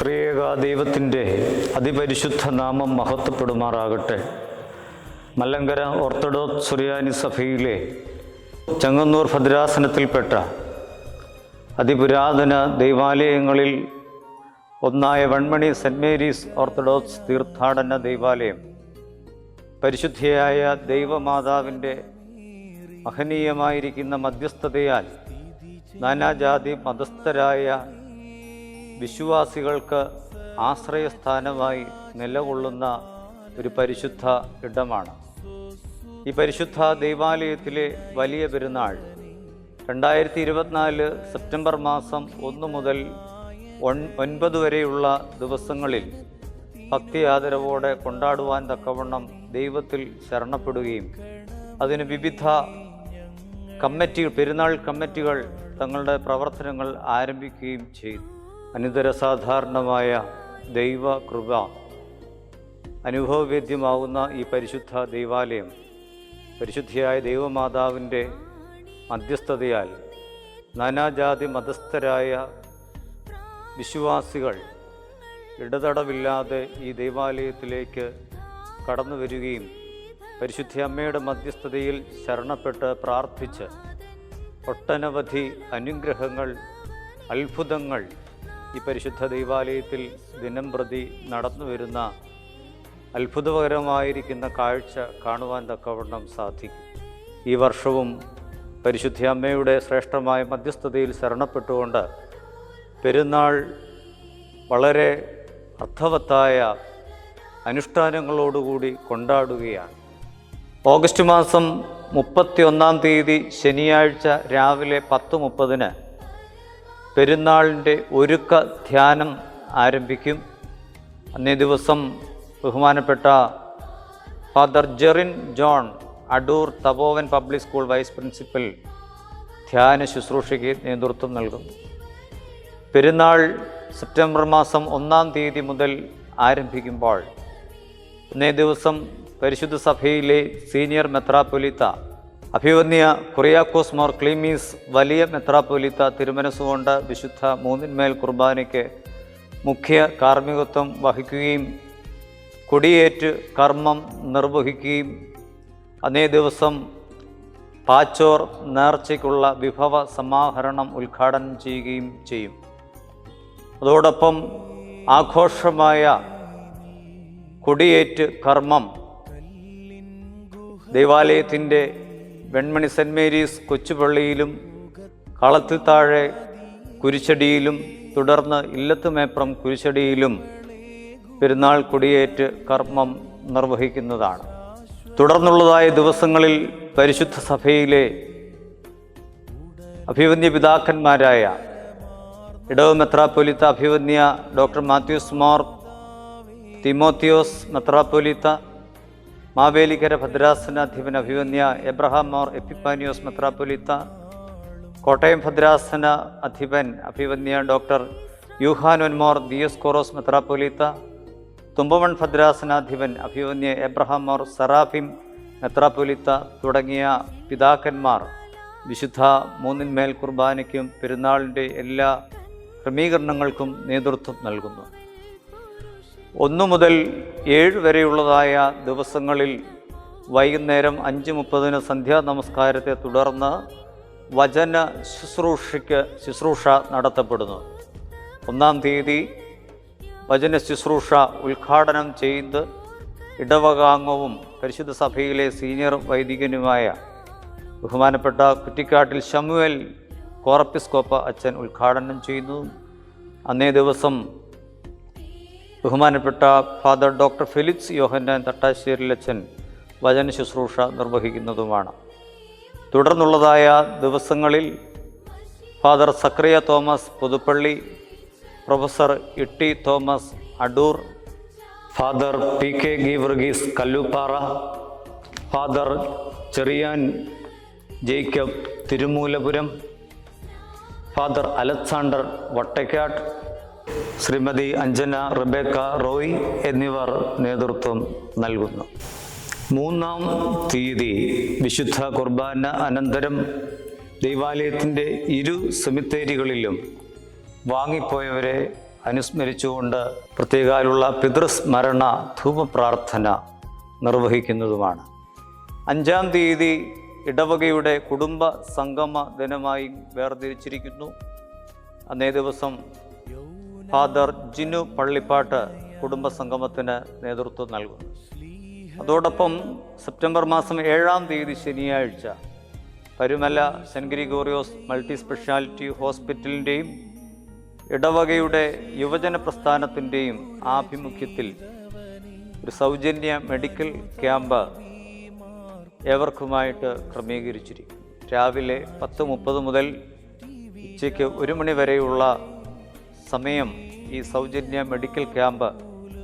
ത്രിയേക ദൈവത്തിന്റെ അതിപരിശുദ്ധ നാമം മഹത്വപ്പെടുമാറാകട്ടെ. മല്ലങ്കര ഓർത്തഡോക്സ് സുറിയാനി സഭയിലെ ചങ്ങന്നൂർ ഭദ്രാസനത്തിൽപ്പെട്ട അതിപുരാതന ദൈവാലയങ്ങളിൽ ഒന്നായ വൺമണി സെന്റ് മേരീസ് ഓർത്തഡോക്സ് തീർത്ഥാടന ദൈവാലയം പരിശുദ്ധിയായ ദൈവമാതാവിന്റെ മഹനീയമായിരിക്കുന്ന മധ്യസ്ഥതയാൽ നാനാജാതി മതസ്ഥരായ വിശ്വാസികൾക്ക് ആശ്രയസ്ഥാനമായി നിലകൊള്ളുന്ന ഒരു പരിശുദ്ധ ഇടമാണ്. ഈ പരിശുദ്ധ ദൈവാലയത്തിലെ വലിയ പെരുന്നാൾ രണ്ടായിരത്തി ഇരുപത്തിനാല് സെപ്റ്റംബർ മാസം ഒന്ന് മുതൽ ഒൻ ഒൻപത് വരെയുള്ള ദിവസങ്ങളിൽ ഭക്തി ആദരവോടെ കൊണ്ടാടുവാൻ തക്കവണ്ണം ദൈവത്തിൽ ശരണപ്പെടുകയും അതിന് വിവിധ കമ്മിറ്റി പെരുന്നാൾ കമ്മിറ്റികൾ തങ്ങളുടെ പ്രവർത്തനങ്ങൾ ആരംഭിക്കുകയും ചെയ്തു. അനിതര സാധാരണമായ ദൈവ കൃപ അനുഭവവേദ്യമാവുന്ന ഈ പരിശുദ്ധ ദൈവാലയം പരിശുദ്ധിയായ ദൈവമാതാവിന്റെ മധ്യസ്ഥതയാൽ നാനാജാതി മതസ്ഥരായ വിശ്വാസികൾ ഇടതടവില്ലാതെ ഈ ദൈവാലയത്തിലേക്ക് കടന്നു വരികയും പരിശുദ്ധി അമ്മയുടെ മധ്യസ്ഥതയിൽ ശരണപ്പെട്ട് പ്രാർത്ഥിച്ച് ഒട്ടനവധി അനുഗ്രഹങ്ങൾ അത്ഭുതങ്ങൾ ഈ പരിശുദ്ധ ദൈവാലയത്തിൽ ദിനം പ്രതി നടന്നു വരുന്ന അത്ഭുതകരമായിരിക്കുന്ന കാഴ്ച കാണുവാൻ തക്കവണ്ണം സാധിക്കും. ഈ വർഷവും പരിശുദ്ധ അമ്മയുടെ ശ്രേഷ്ഠമായ മധ്യസ്ഥതയിൽ ശരണപ്പെട്ടുകൊണ്ട് പെരുന്നാൾ വളരെ അർത്ഥവത്തായ അനുഷ്ഠാനങ്ങളോടുകൂടി കൊണ്ടാടുകയാണ്. ഓഗസ്റ്റ് മാസം മുപ്പത്തി ഒന്നാം തീയതി ശനിയാഴ്ച രാവിലെ പത്ത് മുപ്പതിന് പെരുന്നാളിന്റെ ഒരുക്ക ധ്യാനം ആരംഭിക്കും. അന്നേ ദിവസം ബഹുമാനപ്പെട്ട father Jerin John Adoor Tapovan public school vice principal ധ്യാന ശുശ്രൂഷയ്ക്ക് നേതൃത്വം നൽകും. പെരുന്നാൾ സെപ്റ്റംബർ മാസം ഒന്നാം തീയതി മുതൽ ആരംഭിക്കുമ്പോൾ അന്നേ ദിവസം പരിശുദ്ധ സഭയിലെ സീനിയർ മെത്രാപ്പൊലിത്ത അഭിവന്യ കുറിയാക്കോസ് മോർ ക്ലീമീസ് വലിയ മെത്രാപ്പൊലിത്ത തിരുമനസുകൊണ്ട വിശുദ്ധ മൂന്നിന്മേൽ കുർബാനയ്ക്ക് മുഖ്യ കാർമ്മികത്വം വഹിക്കുകയും കൊടിയേറ്റ് കർമ്മം നിർവഹിക്കുകയും അന്നേ ദിവസം പാച്ചോർ നേർച്ചയ്ക്കുള്ള വിഭവ സമാഹരണം ഉദ്ഘാടനം ചെയ്യുകയും ചെയ്യും. അതോടൊപ്പം ആഘോഷമായ കൊടിയേറ്റ് കർമ്മം ദൈവാലയത്തിന്റെ വെൺമണി സെന്റ് മേരീസ് കൊച്ചുപള്ളിയിലും കളത്തിൽ താഴെ കുരിശടിയിലും തുടർന്ന് ഇല്ലത്തുമേപ്രം കുരിശടിയിലും പെരുന്നാൾ കൊടിയേറ്റ് കർമ്മം നിർവഹിക്കുന്നതാണ്. തുടർന്നുള്ളതായ ദിവസങ്ങളിൽ പരിശുദ്ധ സഭയിലെ അഭിവന്യ പിതാക്കന്മാരായ ഇടവ് മെത്രാപ്പൊലിത്ത അഭിവന്യ ഡോക്ടർ മാത്യൂസ് മോർ തിമോത്തിയോസ് മെത്രാപ്പൊലിത്ത മാവേലിക്കര ഭദ്രാസനാധിപൻ അഭിവന്യ എബ്രഹാം മോർ എപ്പിപ്പാനിയോസ് മെത്രാപ്പൊലിത്ത കോട്ടയം ഭദ്രാസന അധിപൻ അഭിവന്യ ഡോക്ടർ യൂഹാനോൻ മോർ ദിയസ്കോറോസ് മെത്രാപ്പൊലിത്ത തുമ്പമൺ ഭദ്രാസനാധിപൻ അഭിവന്യ എബ്രഹാം മോർ സറാഫിം മെത്രാപ്പൊലിത്ത തുടങ്ങിയ പിതാക്കന്മാർ വിശുദ്ധ മൂന്നിന്മേൽ കുർബാനയ്ക്കും പെരുന്നാളിന്റെ എല്ലാ ക്രമീകരണങ്ങൾക്കും നേതൃത്വം നൽകുന്നു. ഒന്നു മുതൽ ഏഴ് വരെയുള്ളതായ ദിവസങ്ങളിൽ വൈകുന്നേരം അഞ്ച് മുപ്പതിന് സന്ധ്യാ നമസ്കാരത്തെ തുടർന്ന് വചന ശുശ്രൂഷയ്ക്ക് ശുശ്രൂഷ നടത്തപ്പെടുന്നു. ഒന്നാം തീയതി വചന ശുശ്രൂഷ ഉദ്ഘാടനം ചെയ്ത് ഇടവകാംഗവും പരിശുദ്ധ സഭയിലെ സീനിയർ വൈദികനുമായ ബഹുമാനപ്പെട്ട കുറ്റിക്കാട്ടിൽ ഷമുവേൽ കോറപ്പിസ്കോപ്പ അച്ഛൻ ഉദ്ഘാടനം ചെയ്യുന്നു. അന്നേ ദിവസം ബഹുമാനപ്പെട്ട father doctor Philips Yohannan Thattasseril അച്ഛൻ വചന ശുശ്രൂഷ നിർവഹിക്കുന്നതുമാണ്. തുടർന്നുള്ളതായ ദിവസങ്ങളിൽ father Zacharia Thomas Puthuppally professor Itty Thomas Adoor father P K Geevarghese Kalluppara father Cherian Jacob Thirumoolapuram father Alexander Vattakkattu Shrimati Anjana Rebecca Roy എന്നിവർ നേതൃത്വം നൽകുന്നു. മൂന്നാം തീയതി വിശുദ്ധ കുർബാന അനന്തരം ദൈവാലയത്തിന്റെ ഇരു സെമിത്തേരികളിലും വാങ്ങിപ്പോയവരെ അനുസ്മരിച്ചുകൊണ്ട് പ്രത്യേകാലുള്ള പിതൃസ്മരണ ധൂപപ്രാർത്ഥന നിർവഹിക്കുന്നതുമാണ്. അഞ്ചാം തീയതി ഇടവകയുടെ കുടുംബ സംഗമ ദിനമായി വേർതിരിച്ചിരിക്കുന്നു. അന്നേ ദിവസം ഫാദർ ജിനു പള്ളിപ്പാട്ട് കുടുംബ സംഗമത്തിന് നേതൃത്വം നൽകും അതോടൊപ്പം സെപ്റ്റംബർ മാസം ഏഴാം തീയതി ശനിയാഴ്ച Parumala saint Gregorios multi speciality ഹോസ്പിറ്റലിന്റെയും ഇടവകയുടെ യുവജന പ്രസ്ഥാനത്തിന്റെയും ആഭിമുഖ്യത്തിൽ ഒരു സൗജന്യ മെഡിക്കൽ ക്യാമ്പ് ഏവർക്കുമായിട്ട് ക്രമീകരിച്ചിരിക്കും രാവിലെ പത്ത് മുപ്പത് മുതൽ ഉച്ചയ്ക്ക് ഒരു മണി വരെയുള്ള സമയം ഈ സൗജന്യ മെഡിക്കൽ ക്യാമ്പ്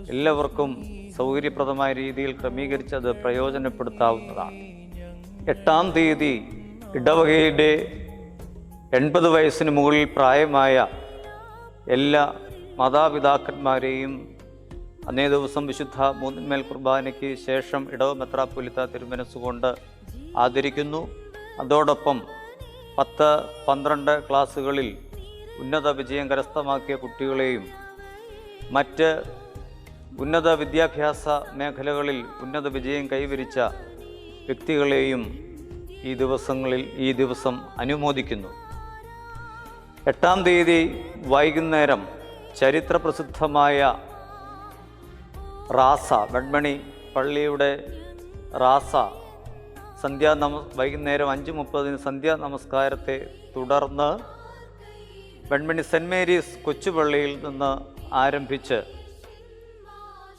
എല്ലാവർക്കും സൗകര്യപ്രദമായ രീതിയിൽ ക്രമീകരിച്ചത് പ്രയോജനപ്പെടുത്താവുന്നതാണ്. എട്ടാം തീയതി ഇടവകയുടെ എൺപത് വയസ്സിന് മുകളിൽ പ്രായമായ എല്ലാ മാതാപിതാക്കന്മാരെയും അന്നേ ദിവസം വിശുദ്ധ മൂന്നിന്മേൽ കുർബാനയ്ക്ക് ശേഷം ഇടവ മെത്രാപ്പൊലിത്ത തിരുമനസ്സുകൊണ്ട് ആദരിക്കുന്നു. അതോടൊപ്പം പത്ത് പന്ത്രണ്ട് ക്ലാസ്സുകളിൽ ഉന്നത വിജയം കരസ്ഥമാക്കിയ കുട്ടികളെയും മറ്റ് ഉന്നത വിദ്യാഭ്യാസ മേഖലകളിൽ ഉന്നത വിജയം കൈവരിച്ച വ്യക്തികളെയും ഈ ദിവസങ്ങളിൽ ഈ ദിവസം അനുമോദിക്കുന്നു. എട്ടാം തീയതി വൈകുന്നേരം ചരിത്രപ്രസിദ്ധമായ റാസ വെൺമണി പള്ളിയുടെ റാസ സന്ധ്യാ നമ വൈകുന്നേരം അഞ്ച് മുപ്പതിന് സന്ധ്യാ നമസ്കാരത്തെ തുടർന്ന് വെൺമണി സെന്റ് മേരീസ് കൊച്ചുപള്ളിയിൽ നിന്ന് ആരംഭിച്ച്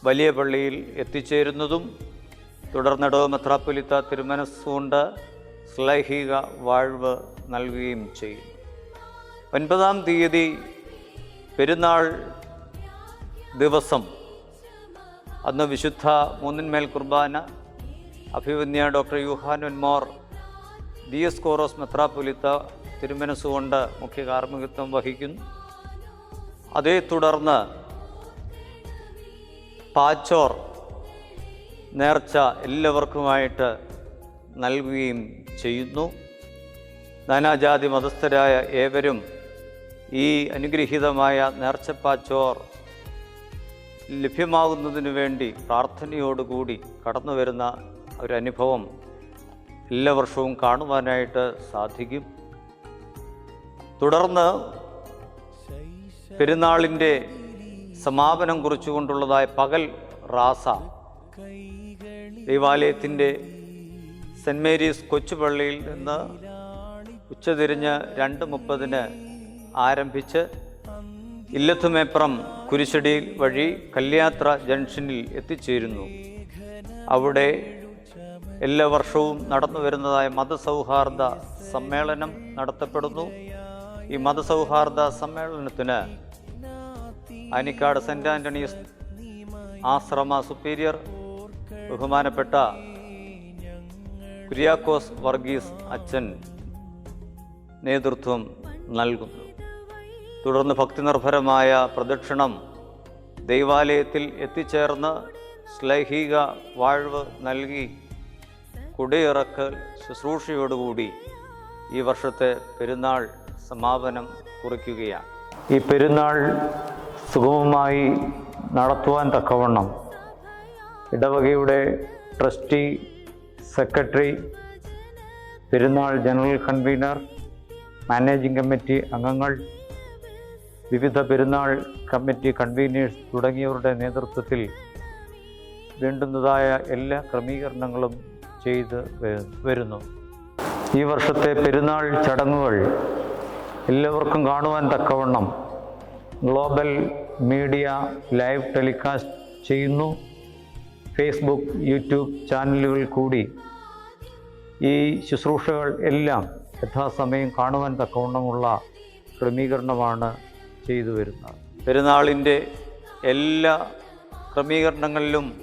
വലിയ പള്ളിയിൽ എത്തിച്ചേരുന്നതും തുടർന്നിടവ് മെത്രാപ്പൊലിത്ത തിരുമനസ്സുകൊണ്ട് ശ്ലൈഹിക വാഴ്വ് നൽകുകയും ചെയ്യും. ഒൻപതാം തീയതി പെരുന്നാൾ ദിവസം അന്ന് വിശുദ്ധ മൂന്നിന്മേൽ കുർബാന അഭിവന്യ doctor Yuhanon Mor Dioscoros മെത്രാപ്പൊലിത്ത തിരുമനസ്സുകൊണ്ട് മുഖ്യ കാർമ്മികത്വം വഹിക്കുന്നു. അതേ തുടർന്ന് പാച്ചോർ നേർച്ച എല്ലാവർക്കുമായിട്ട് നൽകുകയും ചെയ്യുന്നു. നാനാജാതി മതസ്ഥരായ ഏവരും ഈ അനുഗ്രഹീതമായ നേർച്ചപ്പാച്ചോർ ലഭ്യമാകുന്നതിനു വേണ്ടി പ്രാർത്ഥനയോടുകൂടി കടന്നു വരുന്ന ഒരനുഭവം എല്ലാ വർഷവും കാണുവാനായിട്ട് സാധിക്കും. തുടർന്ന് പെരുന്നാളിന്റെ സമാപനം കുറിച്ചുകൊണ്ടുള്ളതായ പകൽ റാസ ദൈവാലയത്തിന്റെ സെന്റ് മേരീസ് കൊച്ചുപള്ളിയിൽ നിന്ന് ഉച്ചതിരിഞ്ഞ് രണ്ട് മുപ്പതിന് ആരംഭിച്ച് ഇല്ലത്തുമേപ്രം കുരിശടി വഴി കല്യാത്ര ജംഗ്ഷനിൽ എത്തിച്ചേരുന്നു. അവിടെ എല്ലാ വർഷവും നടന്നു വരുന്നതായ മതസൗഹാർദ്ദ സമ്മേളനം നടത്തപ്പെടുന്നു. ഈ മതസൗഹാർദ്ദ സമ്മേളനത്തിന് അനിക്കാട് സെന്റ് ആന്റണീസ് ആശ്രമ സുപ്പീരിയർ ബഹുമാനപ്പെട്ട കുര്യാക്കോസ് വർഗീസ് അച്ഛൻ നേതൃത്വം നൽകുന്നു. തുടർന്ന് ഭക്തിനിർഭരമായ പ്രദക്ഷിണം ദൈവാലയത്തിൽ എത്തിച്ചേർന്ന് ശ്ലൈഹിക വാഴ്വ് നൽകി കുടിയിറക്കൽ ശുശ്രൂഷയോടുകൂടി ഈ വർഷത്തെ പെരുന്നാൾ സമാപനം കുറിക്കുകയാണ്. ഈ പെരുന്നാൾ സുഗമമായി നടത്തുവാൻ തക്കവണ്ണം ഇടവകയുടെ ട്രസ്റ്റി സെക്രട്ടറി പെരുന്നാൾ ജനറൽ കൺവീനർ മാനേജിംഗ് കമ്മിറ്റി അംഗങ്ങൾ വിവിധ പെരുന്നാൾ കമ്മിറ്റി കൺവീനേഴ്സ് തുടങ്ങിയവരുടെ നേതൃത്വത്തിൽ വേണ്ടുന്നതായ എല്ലാ ക്രമീകരണങ്ങളും ചെയ്ത് വരുന്നു. ഈ വർഷത്തെ പെരുന്നാൾ ചടങ്ങുകൾ എല്ലാവർക്കും കാണുവാൻ തക്കവണ്ണം. ഗ്ലോബൽ മീഡിയ ലൈവ് ടെലികാസ്റ്റ് ചെയ്യുന്നു. ഫേസ്ബുക്ക് യൂട്യൂബ് ചാനലുകൾ കൂടി. ഈ ശുശ്രൂഷകൾ എല്ലാം യഥാസമയം കാണുവാൻ തക്കവണ്ണമുള്ള ക്രമീകരണമാണ് ചെയ്തു വരുന്നത്. പെരുന്നാളിന്റെ എല്ലാ ക്രമീകരണങ്ങളിലും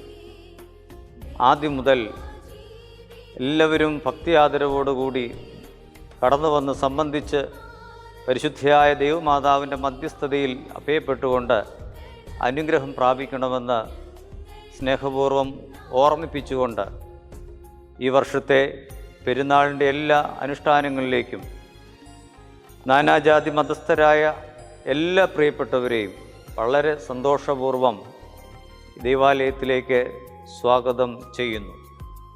ആദ്യം മുതൽ എല്ലാവരും ഭക്തി ആദരവോടുകൂടി കടന്നു വന്ന് സംബന്ധിച്ച് പരിശുദ്ധിയായ ദൈവമാതാവിന്റെ മധ്യസ്ഥതയിൽ അഭയപ്പെട്ടുകൊണ്ട് അനുഗ്രഹം പ്രാപിക്കണമെന്ന് സ്നേഹപൂർവം ഓർമ്മിപ്പിച്ചുകൊണ്ട് ഈ വർഷത്തെ പെരുന്നാളിന്റെ എല്ലാ അനുഷ്ഠാനങ്ങളിലേക്കും നാനാജാതി മതസ്ഥരായ എല്ലാ പ്രിയപ്പെട്ടവരെയും വളരെ സന്തോഷപൂർവം ദേവാലയത്തിലേക്ക് സ്വാഗതം ചെയ്യുന്നു.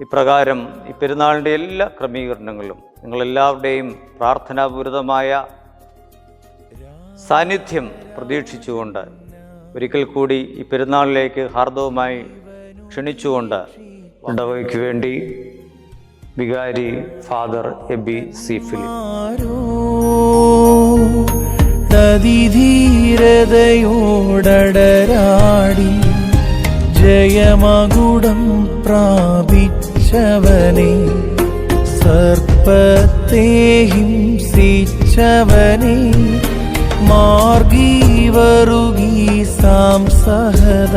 ഇപ്രകാരം ഈ പെരുന്നാളിന്റെ എല്ലാ ക്രമീകരണങ്ങളും നിങ്ങളെല്ലാവരുടെയും പ്രാർത്ഥനാപൂരിതമായ സാന്നിധ്യം പ്രതീക്ഷിച്ചുകൊണ്ട് ഒരിക്കൽ കൂടി ഈ പെരുന്നാളിലേക്ക് ഹാർദവുമായി ക്ഷണിച്ചുകൊണ്ട് ഉണ്ടവയ്ക്ക് വേണ്ടി വികാരി ഫാദർ എബി സി ഫിലിപ്പ്. ജയമകുടം പ്രാപിച്ചവനെ സർപ്പത്തെ ഹിംസിച്ചവനെ. മാർഗീവറുകി സാംസഹത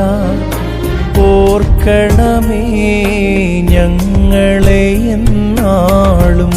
ഓർക്കണമേ ഞങ്ങളെ എന്നാളും